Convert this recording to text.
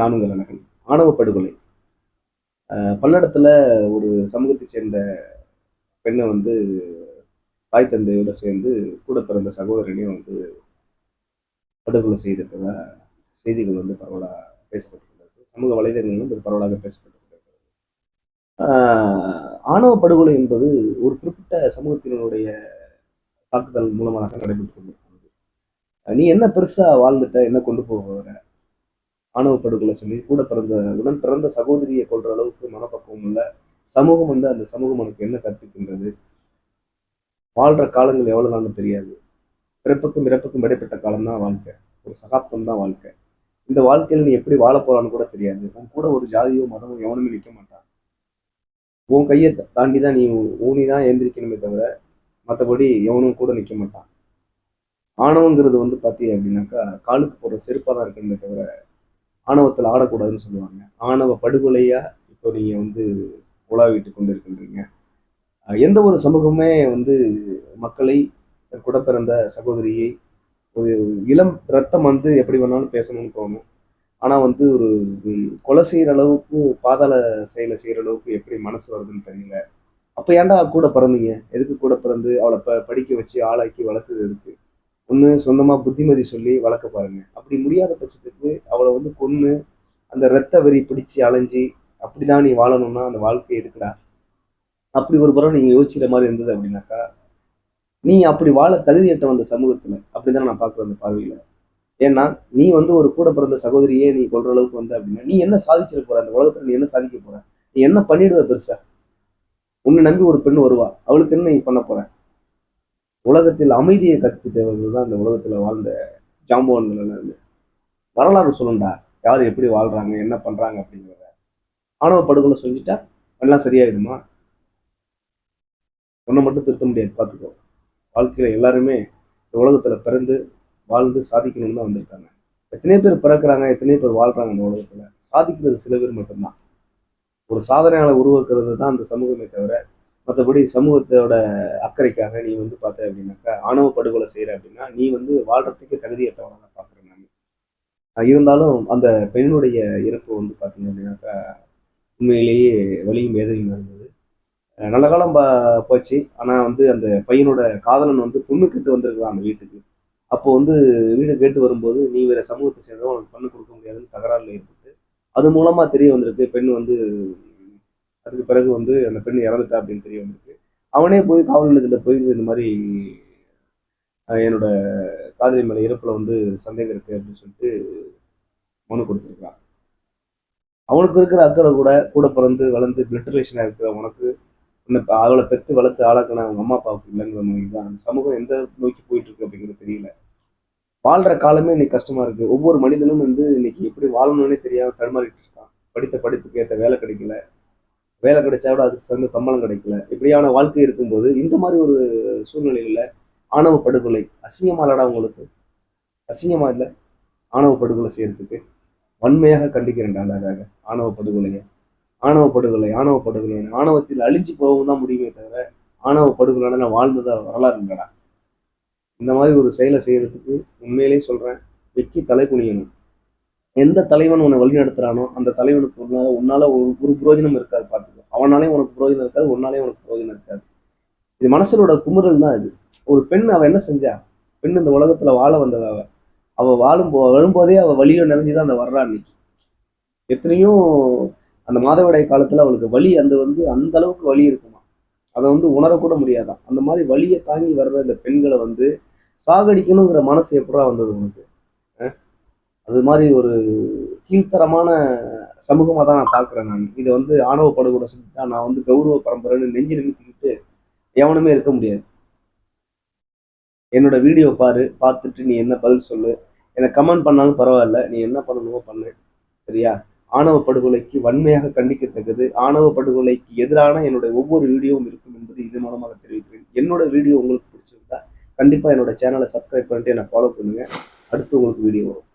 நானும் கலனகன் ஆணவ படுகொலை பல்லடத்தில் ஒரு சமூகத்தை சேர்ந்த பெண்ணை வந்து தாய் தந்தையோடு சேர்ந்து கூட பிறந்த சகோதரனையும் வந்து படுகொலை செய்திருக்கிறதா செய்திகள் வந்து பரவலாக பேசப்பட்டிருக்கிறது. சமூக வலைதளங்களும் இது பரவலாக பேசப்பட்டிருக்கிறது. ஆணவ படுகொலை என்பது ஒரு குறிப்பிட்ட சமூகத்தினுடைய தாக்குதல் மூலமாக நடைபெற்று கொண்டிருக்கிறது. நீ என்ன பெருசா வாழ்ந்துட்ட என்ன கொண்டு போக வர? ஆணவ படுகொலை சொல்லி கூட பிறந்த உடன் பிறந்த சகோதரியை கொள்ற அளவுக்கு மனப்பக்குவம் இல்லை. சமூகம் வந்து அந்த சமூகம் உனக்கு என்ன கற்பிக்கின்றது? வாழ்ற காலங்கள் எவ்வளவு தெரியாது. பிறப்புக்கும் இறப்புக்கும் இடைப்பட்ட காலம்தான் வாழ்க்கை. ஒரு சகாப்தம் தான் வாழ்க்கை. இந்த வாழ்க்கையில நீ எப்படி வாழ போறான்னு கூட தெரியாது. உன் கூட ஒரு ஜாதியோ மதமோ எவனுமே நிற்க மாட்டான். உன் கையை தாண்டி தான் நீ ஊனி தான் எந்திரிக்கணுமே தவிர மற்றபடி எவனும் கூட நிற்க மாட்டான். ஆணவங்கிறது வந்து பார்த்தீங்க அப்படின்னாக்கா காலுக்கு போடுற செருப்பாக தான் இருக்கணுமே தவிர ஆணவத்தில் ஆடக்கூடாதுன்னு சொல்லுவாங்க. ஆணவ படுகொலையாக இப்போ நீங்கள் வந்து உலாவிட்டு கொண்டு இருக்கின்றீங்க எந்த ஒரு சமூகமே வந்து மக்களை கூட பிறந்த சகோதரியை ஒரு இளம் ரத்தம் வந்து எப்படி வேணாலும் பேசணும்னு தோணும். ஆனால் வந்து ஒரு கொலை செய்கிற அளவுக்கு பாதாள செயலை செய்கிற அளவுக்கு எப்படி மனசு வருதுன்னு தெரியல. அப்போ ஏன்டா கூட பிறந்தீங்க? எதுக்கு கூட பிறந்து அவளை ப படிக்க வச்சு ஆளாக்கி வளர்த்தது எதுக்கு? ஒன்று சொந்தமாக புத்திமதி சொல்லி வளர்க்க பாருங்கள் அப்படி முடியாத பட்சத்துக்கு அவளை வந்து கொன்று அந்த ரத்த வெறி பிடிச்சி அலைஞ்சி அப்படிதான் நீ வாழணும்னா அந்த வாழ்க்கை எதுக்குடா? அப்படி ஒரு புறம் நீங்கள் யோசிக்கிற மாதிரி இருந்தது அப்படின்னாக்கா நீ அப்படி வாழ தகுதியற்ற வந்த சமூகத்தில் அப்படிதான் நான் பார்க்குற அந்த பார்வையில். ஏன்னா நீ வந்து ஒரு கூட பிறந்த சகோதரியே நீ கொள்ற அளவுக்கு வந்த அப்படின்னா நீ என்ன சாதிச்சிட போகிற அந்த உலகத்தில் நீ என்ன சாதிக்க போகிற நீ என்ன பண்ணிடுவ பெருசா? உன்னை நம்பி ஒரு பெண் வருவா. அவளுக்கு என்ன நீ பண்ண போகிற உலகத்தில் அமைதியை கற்று தேவர்கள் தான் இந்த உலகத்தில் வாழ்ந்த ஜாம்பவான்கள் வரலாறு சொல்லுண்டா யார் எப்படி வாழ்றாங்க என்ன பண்றாங்க அப்படிங்கிறத. ஆணவ படுகொலை செஞ்சுட்டா எல்லாம் சரியாயிடுமா? ஒன்றை மட்டும் திருத்த முடியாது பார்த்துக்கோ வாழ்க்கையில் எல்லாருமே இந்த உலகத்தில் பிறந்து வாழ்ந்து சாதிக்கணும்னு தான் வந்திருக்காங்க. எத்தனை பேர் பிறக்கிறாங்க எத்தனை பேர் வாழ்கிறாங்க இந்த உலகத்தில். சாதிக்கிறது சில பேர் மட்டும்தான். ஒரு சாதனையாளர் உருவாக்குறது தான் அந்த சமூகமே தவிர மற்றபடி சமூகத்தோட அக்கறைக்காக நீ வந்து பார்த்த அப்படின்னாக்கா ஆணவ படுகொலை செய்கிற அப்படின்னா நீ வந்து வாழ்கிறதுக்கு தகுதியற்றவனாக பார்க்குறேன் நான். இருந்தாலும் அந்த பெண்ணுடைய இறப்பு வந்து பார்த்தீங்க அப்படின்னாக்கா உண்மையிலேயே வலியும் வேதனையும் இருந்தது நல்ல காலம் போச்சு. ஆனால் வந்து அந்த பையனோட காதலன் வந்து பொண்ணு கிட்டு வந்திருக்கான் அந்த வீட்டுக்கு. அப்போ வந்து வீடு கேட்டு வரும்போது நீ வேற சமூகத்தை சேர்ந்தவன் உனக்கு பண்ணு கொடுக்க முடியாதுன்னு தகராறுல ஏற்பட்டு அது மூலமா தெரிய வந்திருக்கு பெண் வந்து அதுக்கு பிறகு வந்து அந்த பெண் இறந்துட்டா அப்படின்னு தெரிய வந்திருக்கு. அவனே போய் காவல் நிலையத்தில் போய் இந்த மாதிரி என்னோட காதலி மேலே இறப்புல வந்து சந்தேகம் இருக்கு அப்படின்னு சொல்லிட்டு மனு கொடுத்துருக்கான் அவனுக்கு இருக்கிற அக்கறை கூட கூட பிறந்து வளர்ந்து பிளட் ரிலேஷனாக இருக்கிற உனக்கு அவளை பெற்று வளர்த்து ஆளாக்கின அவங்க அம்மா அப்பாவுக்கு இல்லைங்கிற மாதிரி தான். அந்த சமூகம் எந்த நோக்கி போயிட்டு இருக்கு அப்படிங்கிறது தெரியல. வாழ்ற காலமே இன்னைக்கு கஷ்டமா இருக்கு. ஒவ்வொரு மனிதனும் வந்து இன்னைக்கு எப்படி வாழணும்னே தெரியாம தடுமாறிட்டு இருக்கான். படித்த படிப்புக்கு ஏற்ற வேலை கிடைக்கல. வேலை கிடைச்சா கூட அதுக்கு சேர்ந்த சம்பளம் கிடைக்கல. இப்படியான வாழ்க்கை இருக்கும்போது இந்த மாதிரி ஒரு சூழ்நிலையில ஆணவ படுகொலை அசிங்கமா இல்லடா உங்களுக்கு? அசிங்கமா இல்லை? ஆணவ படுகொலை செய்யறதுக்கு வன்மையாக கண்டிக்கிறேன் அதாக ஆணவ படுகொலையை. ஆணவ படுகொலை ஆணவ படுகொலை. ஆணவத்தில் அழிஞ்சு போகவும் தான் முடியுமே தவிர ஆணவ படுகொலை வாழ்ந்ததா வரலாறு இல்லடா. இந்த மாதிரி ஒரு செயலை செய்யறதுக்கு உண்மையிலே சொல்றேன் வெக்கி தலை குனியணும். எந்த தலைவன் உன்னை வழி நடத்துறானோ அந்த தலைவனுக்கு உன்னால உன்னால ஒரு ஒரு புரோஜனம் இருக்காது பார்த்து அவனாலே உனக்கு புரோஜனம் இருக்காது உன்னாலே உனக்கு புரோஜனம் இருக்காது. இது மனசனோட குமுறல் தான் இது. ஒரு பெண் அவன் என்ன செஞ்சா? பெண் இந்த உலகத்துல வாழ வந்தவ அவ? அவள் வாழும் போ வரும்போதே அவள் வழியோ நிறைஞ்சுதான் அந்த வர்றா அன்னைக்கு. எத்தனையோ அந்த மாதவிடாய் காலத்துல அவளுக்கு வலி அந்த வந்து அந்த அளவுக்கு வலி இருக்குமா? அதை வந்து உணரக்கூட முடியாதான். அந்த மாதிரி வழியை தாங்கி வர்ற இந்த பெண்களை வந்து சாகடிக்கணுங்கிற மனசு எப்படா வந்தது உனக்கு? அது மாதிரி ஒரு கீழ்த்தரமான சமூகமாக தான் நான் பார்க்குறேன் நான். இதை வந்து ஆணவ படுகொலை செஞ்சுட்டா நான் வந்து கௌரவ பரம்பரைன்னு நெஞ்சு நிமித்திக்கிட்டு எவனுமே இருக்க முடியாது. என்னோட வீடியோ பாரு பார்த்துட்டு நீ என்ன பதில் சொல்லு. எனக்கு கமெண்ட் பண்ணாலும் பரவாயில்ல நீ என்ன பண்ணணுமோ பண்ணு. சரியா? ஆணவ படுகொலைக்கு வன்மையாக கண்டிக்கத்தக்கது. ஆணவ படுகொலைக்கு எதிரான என்னுடைய ஒவ்வொரு வீடியோவும் இருக்கும் என்பது இது மூலமாக தெரிவிக்கிறேன். என்னோட வீடியோ உங்களுக்கு பிடிச்சிருந்தா கண்டிப்பாக என்னோட சேனலை சப்ஸ்கிரைப் பண்ணிட்டு என்னை ஃபாலோ பண்ணுங்கள் அடுத்து உங்களுக்கு வீடியோ வரும்.